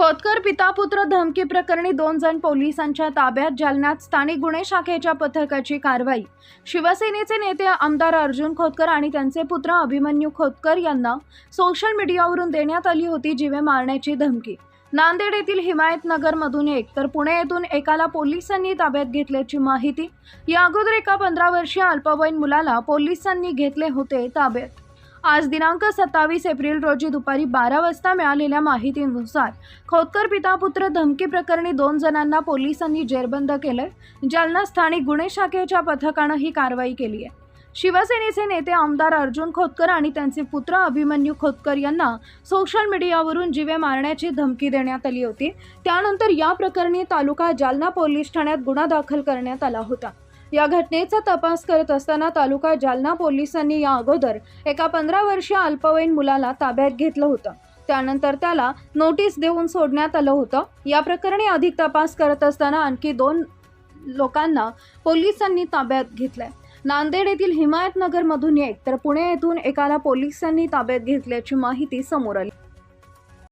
खोतकर पिता पुत्र धमकी प्रकरणी दोन जण पोलिसांच्या ताब्यात जालन्यात. स्थानिक गुन्हे शाखेच्या पथकाची कारवाई. शिवसेनेचे नेते आमदार अर्जुन खोतकर आणि त्यांचे पुत्र अभिमन्यू खोतकर यांना सोशल मीडियावरून देण्यात आली होती जीवे मारण्याची धमकी. नांदेड येथील हिमायतनगरमधून एक तर पुणे येथून एकाला पोलिसांनी ताब्यात घेतल्याची माहिती. या अगोदर एका पंधरा वर्षीय अल्पवयीन मुलाला पोलिसांनी घेतले होते ताब्यात. आज दिनांक सत्तावीस एप्रिल रोजी दुपारी बारा वाजता मिळालेल्या माहितीनुसार खोतकर पिता पुत्र धमकी प्रकरणी दोन जणांना पोलिसांनी जेरबंद केलंय जालना स्थानिक गुन्हे शाखेच्या पथकानं ही कारवाई केली आहे. शिवसेनेचे नेते आमदार अर्जुन खोतकर आणि त्यांचे पुत्र अभिमन्यू खोतकर यांना सोशल मीडियावरून जीवे मारण्याची धमकी देण्यात आली होती. त्यानंतर या प्रकरणी तालुका जालना पोलीस ठाण्यात गुन्हा दाखल करण्यात आला होता. या घटनेचा तपास करत असताना तालुका जालना पोलिसांनी या अगोदर एका पंधरा वर्षीय अल्पवयीन मुलाला ताब्यात घेतलं होतं. त्यानंतर त्याला नोटीस देऊन सोडण्यात आलं होतं. या प्रकरणी अधिक तपास करत असताना आणखी दोन लोकांना पोलिसांनी ताब्यात घेतलंय. नांदेड येथील हिमायतनगरमधून एक तर पुणे येथून एकाला पोलिसांनी ताब्यात घेतल्याची माहिती समोर आली.